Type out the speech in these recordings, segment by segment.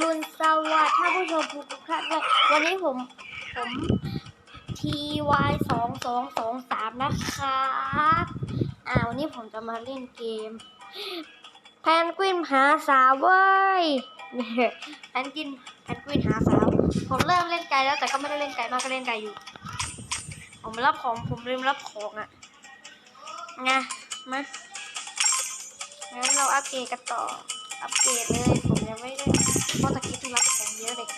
รุณสวัสดิ์ท่านผู้ชมทุกท่านด้วยวันนี้ผมผม TY สองสองสองสามนะครับอ่าวันนี้ผมจะมาเล่นเกมแพนกวินหาสาวเว้ยเนี่ยแพนกวินแพนกวินหาสาว ผมเริ่มเล่นไกลแล้วแต่ก็ไม่ได้เล่นไกลมากก็เล่นไกลอยู่ ผมรับของผมลืมรับของอะ่ะไงมางั้นเราอัปเกรดกันต่อ อัปเกรดเลย ผมยังไม่ได้เพราะตะกี้ที่รับของเยอะเลย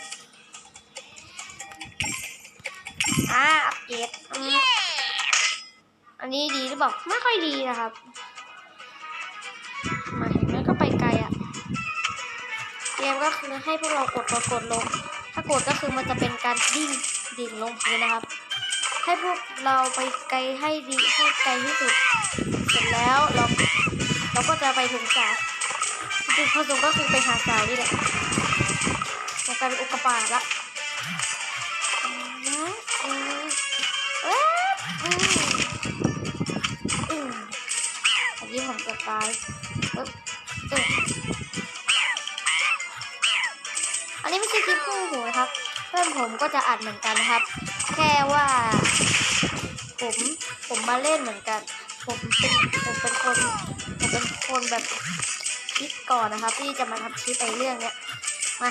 อ่าอัปเกรดอันนี้อันนี้ดีหรือเปล่าไม่ค่อยดีนะครับ มาเห็นไหมก็ไปไกลอะ่ะเกมก็คือให้พวกเรากดกดกดลง ถ้ากดก็คือมันจะเป็นการดิ้งดิ่งลงพื้นนะครับ ให้พวกเราไปไกลให้ดีให้ไกลที่สุด เสร็จแล้วเราเราก็จะไปถึงสา จุดประสงค์ก็คือไปหาสาวนี่แหละมันกลายเป็นอุกกาบาตละอันนี้ผมจะตายเอ๊ะเอ๊ะอันนี้ไม่ใช่คลิปคู่หูนะครับ เพื่อนผมก็จะอัดเหมือนกันนะครับ แค่ว่าผมผมมาเล่นเหมือนกัน ผมเป็นผมเป็นคนผมเป็นคนแบบ คิดก่อนนะครับ ที่จะมาทำคลิปไปเรื่องเนี้ยมา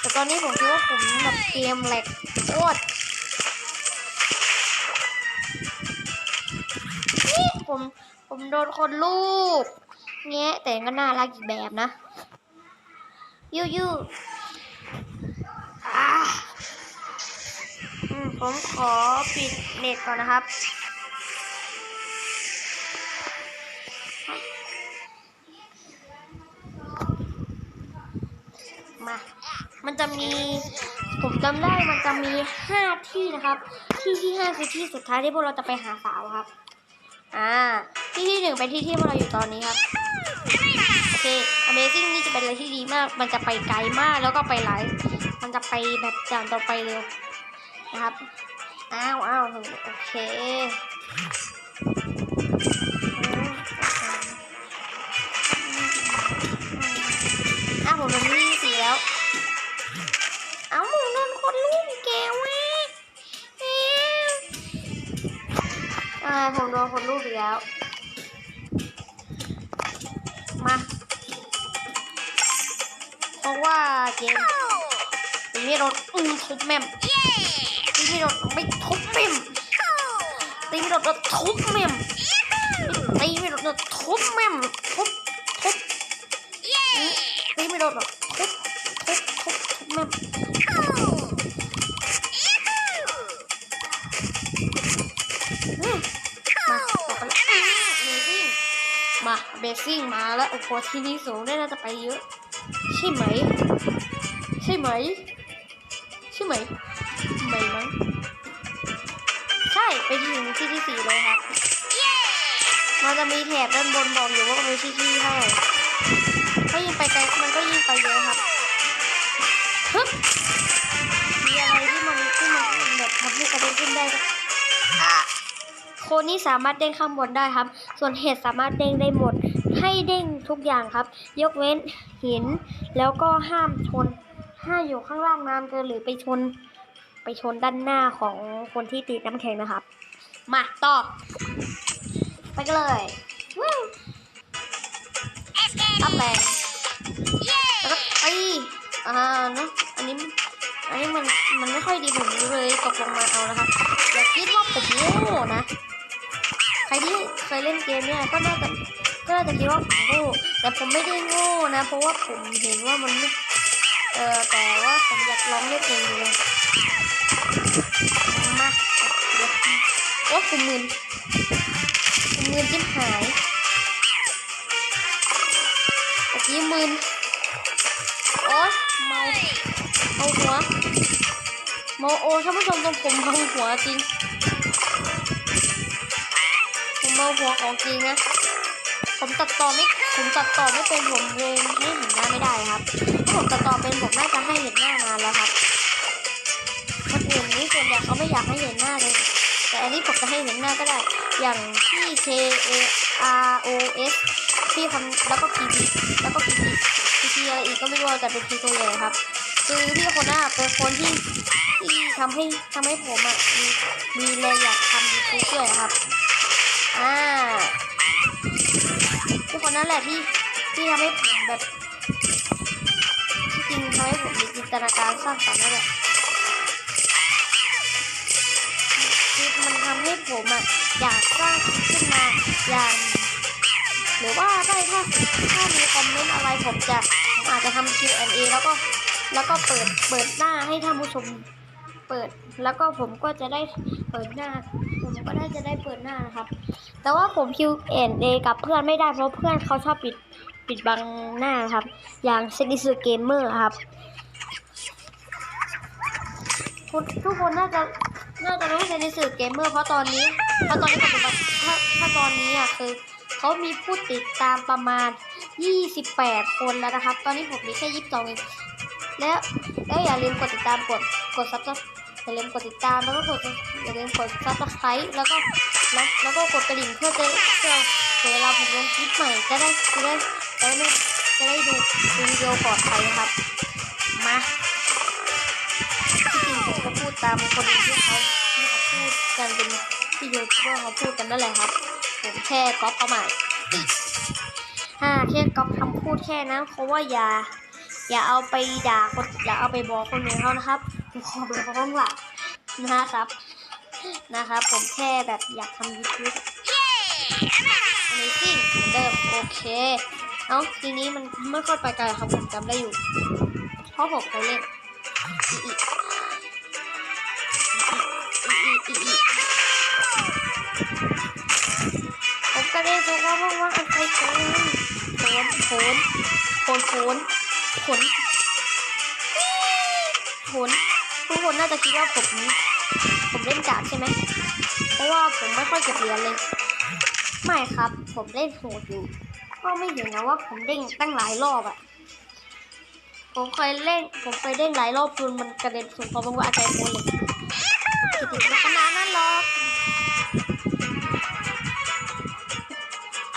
แต่ตอนนี้ผมคิดว่าผมแบบเกมแหลกโคตรนี่ผมผมโดนคนลูกแงะแต่ก็น่ารักอีกแบบนะยูยูอ่าอืมผมขอปิดเน็ตก่อนนะครับ มี ผมจำได้มันจะมีห้าที่นะครับ ที่ที่ห้าคือที่สุดท้ายที่พวกเราจะไปหาสาวครับ อ่า ที่ที่หนึ่งเป็นที่ที่พวกเราอยู่ตอนนี้ครับโอเค Amazing นี่จะเป็นอะไรที่ดีมาก มันจะไปไกลมากแล้วก็ไปหลายมันจะไปแบบจานต่อไปเร็วนะครับ อ้าวอ้าวโอเค อ่าผมโดนคนลูกอีกแล้ว มา เพราะว่าเกมตีไม่โดนอืมทุบแม่มตีไม่โดนไม่ทุบแม่มตีไม่โดนเราทุบแม่มตีไม่โดนเราทุบแม่มทุบทุบตีไม่โดน มาเบสซิ่งมาแล้วโอ้โหที่นี่สูงได้น่าจะไปเยอะ ใช่ไหม ใช่ไหม ใช่ไหม ไม่มั้งใช่ไปถึงที่ที่สี่เลยครับมันจะมีแถบด้านบนบอกอยู่ว่ามันเป็นที่ที่เท่าไหร่ถ้ายิงไปไกลมันก็ยิงไปเยอะครับฮึบมีอะไรที่มันที่มันแบบทำให้กระเด้งขึ้นได้ก็อะโคนนี้สามารถเด้งข้างบนได้ครับ ส่วนเห็ดสามารถเด้งได้หมด ให้เด้งทุกอย่างครับ ยกเว้นหิน แล้วก็ห้ามชน ห้ามอยู่ข้างล่างน้ำเกินหรือไปชน ไปชนด้านหน้าของคนที่ตีน้ำแข็งนะครับ มาต่อไปกันเลยวู้อัพแรงแล้วก็ตีอ่าเนอะอันนี้อันนี้มันมันไม่ค่อยดีผมเลยตกลงมาเอานะครับอย่าคิดว่าผมโง่นะใครที่ เคยเล่นเกมเนี่ยก็น่าจะก็น่าจะคิดว่าผมโง่แต่ผมไม่ได้โง่นะ เพราะว่าผมเห็นว่ามันไม่เออแต่ว่าผมอยากลองเล่นเองดูเลยมาเดี๋ยวโอ้คุณมืนคุณมืนจิ้มหายตะกี้มืนโอ๊ยเมาเอาหัวเมาโอ้ท่านผู้ชมตรงผมเมาหัวจริง เมาหัวของจริงนะ ผมตัดต่อไม่ ผมตัดต่อไม่เป็นผมเลยให้เห็นหน้าไม่ได้ครับถ้าผมตัดต่อเป็นผมน่าจะให้เห็นหน้านานแล้วครับคนอื่นนี่ส่วนใหญ่เขาไม่อยากให้เห็นหน้าเลย แต่อันนี้ผมจะให้เห็นหน้าก็ได้ อย่างที่ K A R O S ที่คำแล้วก็ P P แล้วก็ P P พีพีอะไรอีกก็ไม่รู้แต่เป็นพีตัวใหญ่ครับ คือพี่คนหน่าเป็นคนที่ที่ทำให้ทำให้ผมอะมีมีแรงอยากทำยูทูบด้วยครับ อ่าพี่คนนั้นแหละที่ที่ทำให้ผมแบบที่จริงทำให้ผมมีจินตนาการสร้างสรรค์นั่นแหละคือมันทำให้ผมอะอยากสร้างขึ้นมาอย่างหรือว่าได้ถ้าถ้ามีคอมเมนต์อะไรผมจะผมอาจจะทำ Q&A แล้วก็แล้วก็เปิดเปิดหน้าให้ท่านผู้ชมเปิด แล้วก็ผมก็จะได้เปิดหน้า ผมก็ได้จะได้เปิดหน้านะครับ แต่ว่าผม Q&A กับเพื่อนไม่ได้เพราะเพื่อนเขาชอบปิดปิดบังหน้าครับ อย่างเซนิสึเกมเมอร์ครับทุกทุกคนน่าจะน่าจะรู้เซนิสึเกมเมอร์เพราะตอนนี้เพราะตอนนี้ปัจจุบันถ้าถ้าตอนนี้อะคือเขามีผู้ติดตามประมาณ 28 คนแล้วนะครับ ตอนนี้ผมมีแค่ 22เองแล้วแล้วอย่าลืมกดติดตามกดกดซับสอย่าลืมกดติดตามแล้วก็กดอย่าลืมกดซับสไครต์แล้วก็ แล้วแล้วก็กดกระดิ่งเพื่อจะเพื่อเวลาผมลงคลิปใหม่จะได้จะได้จะได้จะได้ดูวิดีโอปลอดภัยนะครับ มาที่จริงผมก็พูดตามคนที่เขาที่เขาพูดกันเป็นที่ยูทูบเบอร์เขาพูดกันนั่นแหละครับ ผมแค่ก๊อปเข้ามาอ่าแค่ก๊อปคำพูดแค่นั้นเพราะว่าอย่าอย่าเอาไปด่าคนอย่าเอาไปบอกคนอื่นเขานะครับผมขอเบอร์เขาต้องหลักนะครับ นะครับ ผมแค่แบบอยากทำยูทูบ Amazing เหมือนเดิมโอเค เอ้าทีนี้มันไม่ค่อยไปไกลครับผมจำได้อยู่ เพราะผมเคยเล่นอีอีอีอีอีอีผมก็ได้รู้ว่าว่างว่าอะไรโคนโคนโคนโคนโคนโคนโคนทุกคนน่าจะคิดว่าผม ผมเล่นกากใช่ไหมเพราะว่าผมไม่ค่อยเก็บเหรียญเลย ไม่ครับ ผมเล่นโหดอยู่ก็ไม่เห็นนะว่าผมเด้งตั้งหลายรอบอะผมเคยเล่น ผมเคยเด้งหลายรอบจนมันกระเด็นสูงพอผมว่าอาจารย์โกนเลยคิดถึงขนาดนั้นหรอก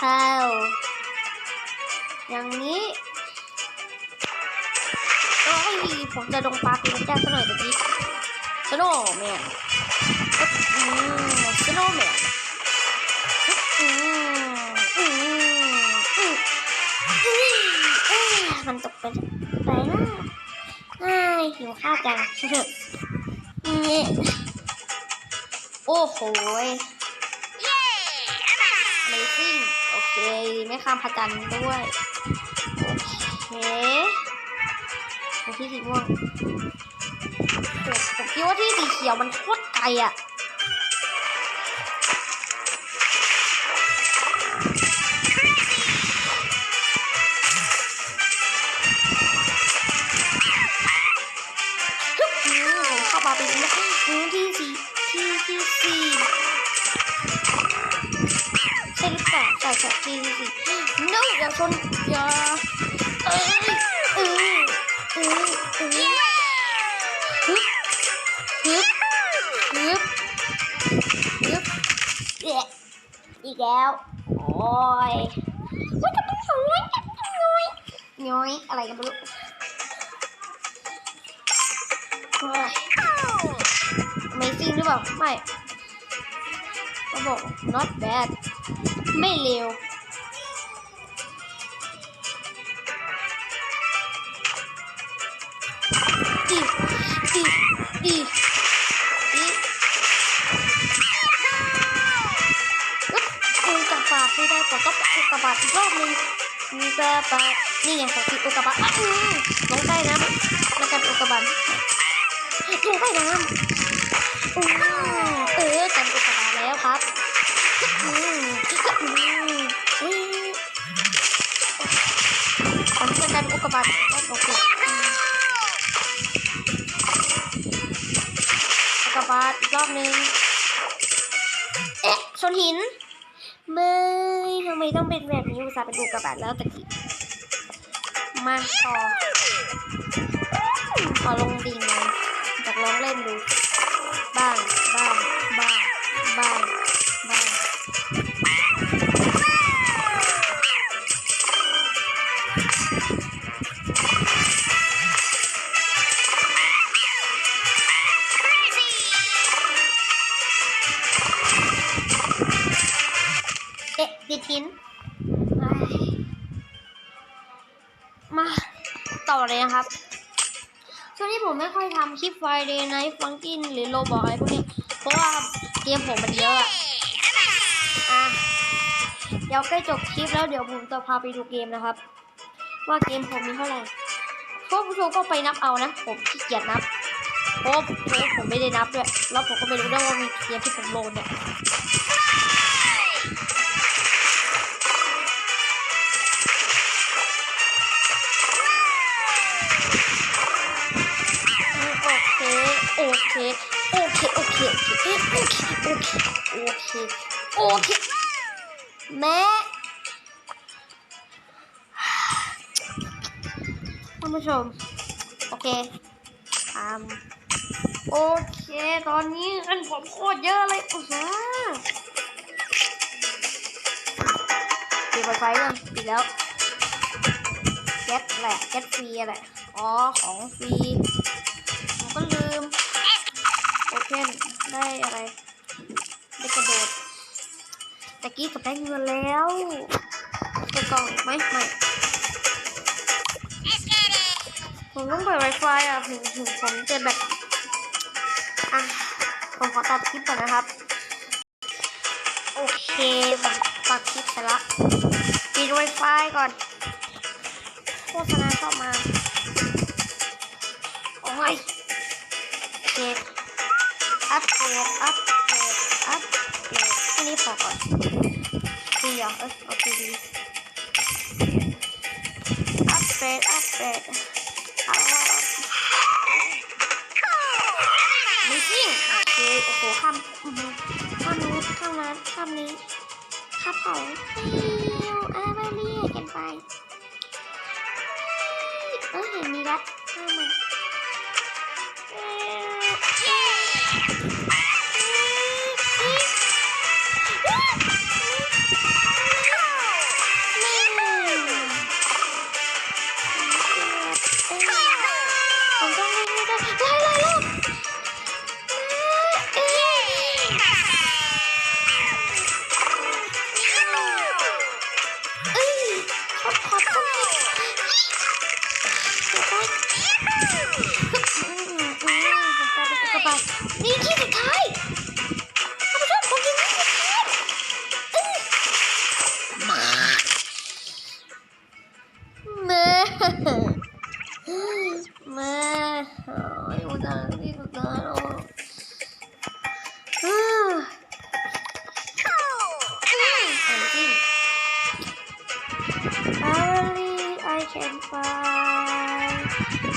อ้าวอย่างนี้เอ้ยผมจะลงปลาปีนแจ้งซะหน่อยเดี๋ยวนี้สโนว์แมน มันตกไปไปแล้วไอ้ายหิวข้าวจังโอ้โหย Amazing โอเค ไม่ข้ามพระจันทร์ด้วย โอเคที่สีม่วงโอ้ผมคิดว่าที่สีเขียวมันโคตรไกลอะ เอ๊ะอีกแล้วโอ้ยว่าจะเป็นสองน้อยจะเป็นน้อยน้อยอะไรกันไม่รู้เฮ้ย Amazing หรือเปล่าไม่เขาบอก not bad ไม่เลวอีอีอี ไม่ได้ปะก็อุกกาบาตอีกรอบนึงอุกกาบาตนี่ไงของที่อุกกาบาตอะอืมลงใต้น้ำแล้วกันอุกกาบาตลงใต้น้ำอืมเออกันอุกกาบาตแล้วครับอืมอืมอืมตอนนี้จะกันอุกกาบาตก็โอเคอุกกาบาตอีกรอบนึงเอ๊ะชนหินเมยทำไมต้องเป็นแบบนี้อุตส่าห์เป็นอุกกาบาตแล้วตะกี้มาต่อขอลงดิ่งจากลองเล่นดู บ้าง เลยนะครับ ช่วงนี้ผมไม่ค่อยทำคลิป Friday Night Funkin หรือโลบอยพวกนี้ เพราะว่าเกมผมมันเยอะอะเดี๋ยวใกล้จบคลิปแล้วเดี๋ยวผมจะพาไปดูเกมนะครับ ว่าเกมผมมีเท่าไหร่พวกผู้ชมก็ไปนับเอานะ ผมขี้เกียจนับเพราะเพราะผมไม่ได้นับด้วย แล้วผมก็ไม่รู้ด้วยว่ามีเกมที่ผมโหลดเนี่ย โอเคโอเคโอเคเคแม่ท่านผู้ชม โอเคทำโอเค ตอนนี้เงินผมโคตรเยอะเลยโอ้โหปิดไวไฟก่อนปิดแล้วแก๊สแหละแก๊สฟรีอะไรอ๋อ ของฟรีผมก็ลืม โอเพน ได้อะไร ได้กระโดดตะกี้กับได้เงินแล้วไปกล่องอีกไหมไม่ผมต้องเปิด Wi-Fi อะถึงถึงผมจะแบบอะผมขอตัดคลิปก่อนนะครับ โอเคผมตัดคลิปไปละปิด Wi-Fi ก่อนโฆษณาเข้ามา โอ้ย อัปเกรดอัปเกรดอัปเกรดแค่นี้พอก่อนดีเหรอเออโอเคดีอัปเกรดอัปเกรดเอาไม่จริงโอเคโอ้โหข้ามข้ามนู้นข้ามนั้นข้ามนี้ข้ามเขาฟิวอามาเรียกกันไปเออเห็นมีแล้ นี่ที่ท้ายท่านผู้ชมผมยังม่สุมามมาโอ้ยวันจสุดท้ายแล้วอันที่ I can find.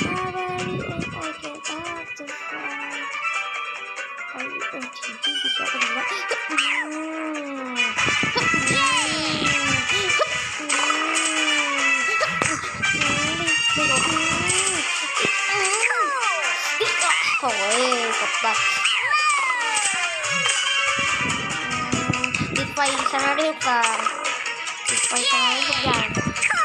I believe I can have to find. I am teaching you something. Ôi, cục bạc ไฟชนะเรียกว่าไฟชนะทุกอย่าง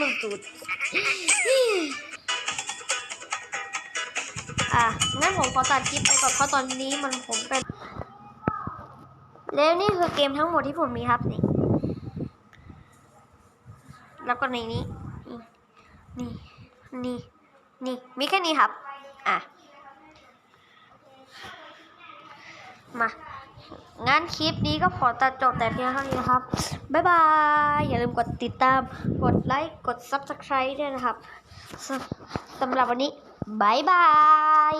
เข้ารูตูดอะงั้นผมขอตัดคลิปไปก่อนเพราะตอนนี้มันผมเป็นแล้วนี่คือเกมทั้งหมดที่ผมมีครับนี่แล้วก็ในนี้ นี่ นี่ นี่ มีแค่นี้ครับ อะ มา งั้นคลิปนี้ก็ขอตัดจบแต่เพียงเท่านี้นะครับ บ๊ายบาย อย่าลืมกดติดตาม กดไลค์ กด Subscribe ด้วยนะครับสำหรับวันนี้ บ๊ายบาย